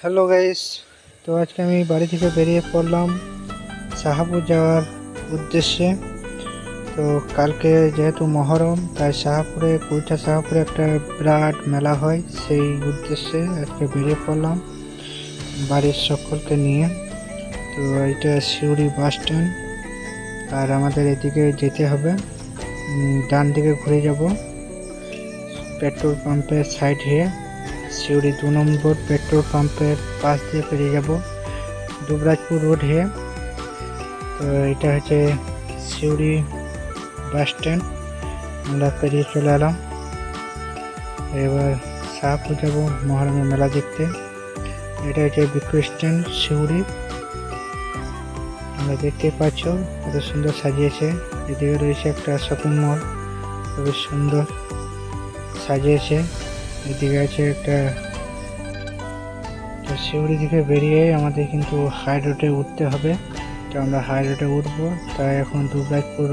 Hello guys, তো আজকে আমি বাড়ি থেকে বেরিয়ে পড়লাম শাহাপুর যাওয়ার উদ্দেশ্যে। তো কালকে যেহেতু মহরম, তাই শাহাপুরে কুইঠা শাহাপুরে একটা বিরাট মেলা হয়, সেই উদ্দেশ্যে আজকে বেরিয়ে পড়লাম বাড়ির সকলকে নিয়ে। তো এটা সিউড়ি বাস স্ট্যান্ড, আর আমাদের এদিকে যেতে হবে। ডান দিকে ঘুরে যাব, পেট্রোল পাম্পের সাইড হয়ে। সিউড়ি দু নম্বর পেট্রোল পাম্পের পাশ দিয়ে পেরিয়ে যাব। দুবরাজপুর রোড হয়ে তো এটা হচ্ছে সিউড়ি বাস স্ট্যান্ড। আমরা পেরিয়ে চলে এলাম। এবার শাহপুর যাব মহরমের মেলা দেখতে। এটা হচ্ছে বিক্রয় স্ট্যান্ড সিউড়ি আমরা দেখতে পাচ্ছ কত সুন্দর সাজিয়েছে। এদিকে রয়েছে একটা শপিং মল। খুবই সুন্দর সাজিয়েছে। এদিকে আছে একটা, তো সিউড়ি থেকে বেরিয়ে আমাদের কিন্তু হাই রোডে উঠতে হবে। তো আমরা হাই রোডে উঠবো, তাই এখন দুবরাজপুর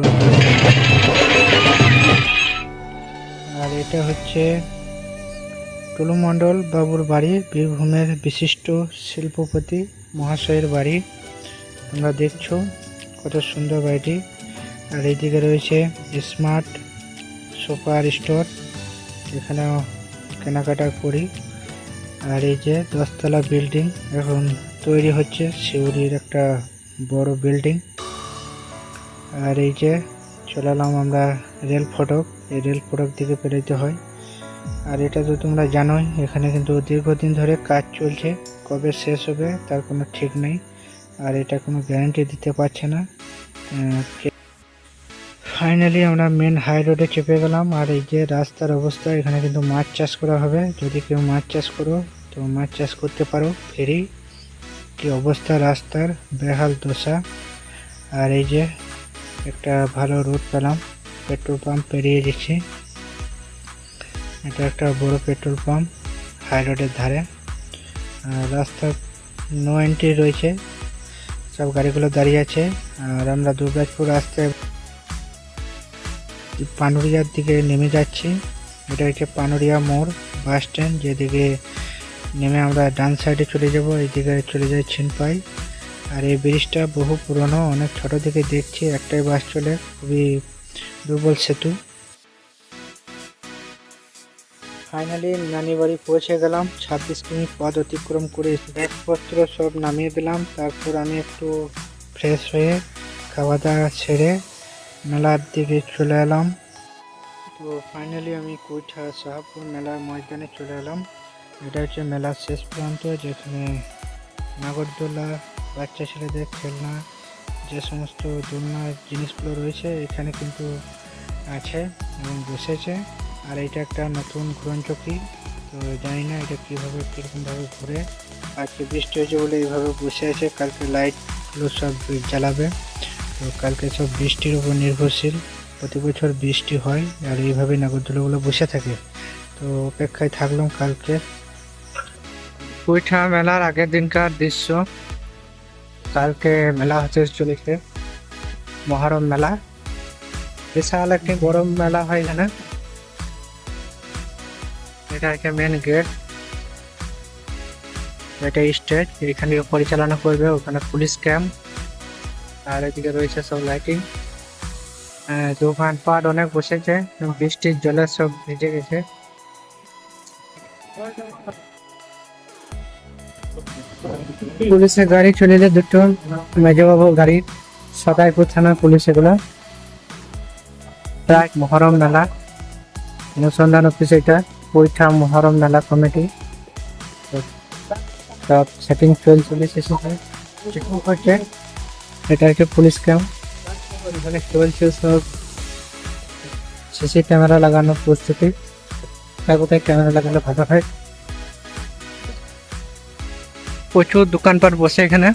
আর এটা হচ্ছে টুলু মণ্ডল বাবুর বাড়ি, বীরভূমের বিশিষ্ট শিল্পপতি মহাশয়ের বাড়ি। তোমরা দেখছ কত সুন্দর বাড়িটি। আর এইদিকে রয়েছে স্মার্ট সুপার স্টোর এখানেও কেনাকাটা করি। আর এই যে দশতলা বিল্ডিং, এখন তৈরি হচ্ছে শিউরির একটা বড় বিল্ডিং। আর এই যে চলালাম আমরা রেল ফটক, এই রেল ফটক দিকে পেরোতে হয়। আর এটা তো তোমরা জানোই, এখানে কিন্তু দীর্ঘদিন ধরে কাজ চলছে, কবে শেষ হবে তার কোনো ঠিক নেই। আর এটা কোনো গ্যারান্টি দিতে পারছে না। ফাইনালি আমরা মেন হাই রোডে চেপে গেলাম, আর এই যে রাস্তার অবস্থা, এখানে কিন্তু মাছ চাষ করা হবে। যদি কেউ মাছ চাষ করো, তো মাছ চাষ করতে পারো, ফেরি। কি অবস্থা রাস্তার, বেহাল দশা। আর এই যে একটা ভালো রোড পেলাম পেট্রোল পাম্প পেরিয়ে গেছি। এটা একটা বড় পেট্রোল পাম্প হাই রোডের ধারে। রাস্তা নো এন্ট্রি রয়েছে, সব গাড়িগুলো দাঁড়িয়ে আছে। আর আমরা দুবরাজপুর আসতে পানুরিয়ার দিকে নেমে যাচ্ছি। এটা হচ্ছে পানুরিয়া মোড়, বাস স্ট্যান্ড, যেদিকে নেমে আমরা ডান সাইডে চলে যাব এইদিকে চলে যায় ছিনপাই আর এই ব্রিজটা বহু পুরনো, অনেক ছোট থেকে দেখছি, একটাই বাস চলে, খুবই দুর্বল সেতু। ফাইনালি নানি বাড়ি পৌঁছে গেলাম, ছাব্বিশ কিমি পথ অতিক্রম করে ব্যাগপত্র সব নামিয়ে দিলাম, তারপর আমি একটু ফ্রেশ হয়ে খাওয়া দাওয়া ছেড়ে মেলার দিকে চলে এলাম। তো ফাইনালি আমি কুইঠা শাহপুর মেলার ময়দানে চলে এলাম। এটা হচ্ছে মেলার শেষ প্রান্ত, যেখানে নাগরদোলা, বাচ্চা ছেলেদের খেলনা, যে সমস্ত দোলনার জিনিসগুলো রয়েছে, এখানে কিন্তু আছে এবং বসেছে। আর এটা একটা নতুন ঘুরন চকি তো জানি না এটা কীভাবে, কীরকমভাবে ঘুরে। আজকে বৃষ্টি হয়েছে বলে এইভাবে বসে আছে, কালকে লাইটগুলো সব জ্বালাবে। তো কালকে সব বৃষ্টির উপর নির্ভরশীল। প্রতি বছর বৃষ্টি হয় আর এইভাবে নাগরদোলাগুলো বসে থাকে। তো অপেক্ষায় থাকলাম কালকে। কুইঠা মেলার আগের দিনকার দৃশ্য। কালকে মেলা হতে চলেছে। মহরম মেলা। বিশাল একটি বড় মেলা হয় এখানে। এটা একটা মেন গেট এটা স্টেট এখান পরিচালনা করবে ওখানে পুলিশ ক্যাম্প আর এদিকে রয়েছে সব লাইটিং দোকান পাট অনেক বসেছে, বৃষ্টির জলে সব ভিজে গেছে। পুলিশের গাড়ি চলে এলে দুটো মেজবাবু গাড়ি, সদাইপুর থানা পুলিশ এগুলো। প্রায় মহরম মেলা, অনুসন্ধান অফিস এটা বৈঠা মহরম মেলা কমিটি সব সেটিং শেষে চেকিং করছে এটা হচ্ছে পুলিশ ক্যাম্প চলছে সব সিসি ক্যামেরা লাগানোর প্রস্তুতি। কোথায় ক্যামেরা লাগালে ভালো হয়। প্রচুর দোকানপাট বসে এখানে,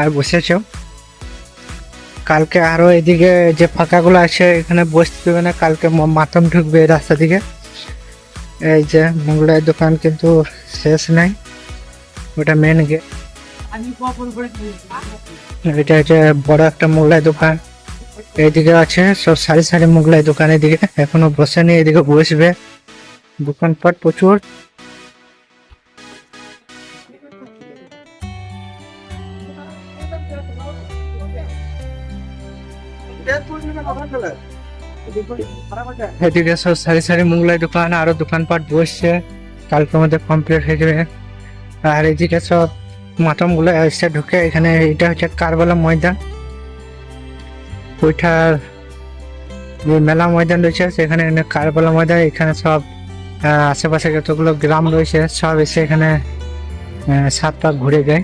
আর বসেছেও। কালকে আরও এদিকে যে ফাঁকাগুলো আছে, এখানে বসতে দেবে না, কালকে মাতম ঢুকবে রাস্তা দিকে। এই যে মোগলাই দোকান কিন্তু শেষ নাই, ওটা মেন গেট এটা হচ্ছে বড় একটা মোগলাই দোকান। এইদিকে আছে, সব সারি সারি মোগলাই দোকান এদিকে। এখনও বসেনি এদিকে বসবে। দোকানপাট প্রচুর। এদিকে সব সারি সারি মোগলাই দোকান, আরও দোকানপাট বসছে। কালকের মধ্যে কমপ্লিট হয়ে যাবে। আর এদিকে সব মাটনগুলো এসে ঢুকে এখানে এটা হচ্ছে কারবালা ময়দান। ওইটার যে মেলা ময়দান রয়েছে, সেখানে কারবালা ময়দান, এখানে সব আশেপাশে যতগুলো গ্রাম রয়েছে, সব এসে এখানে সাত পাক ঘুরে যায়।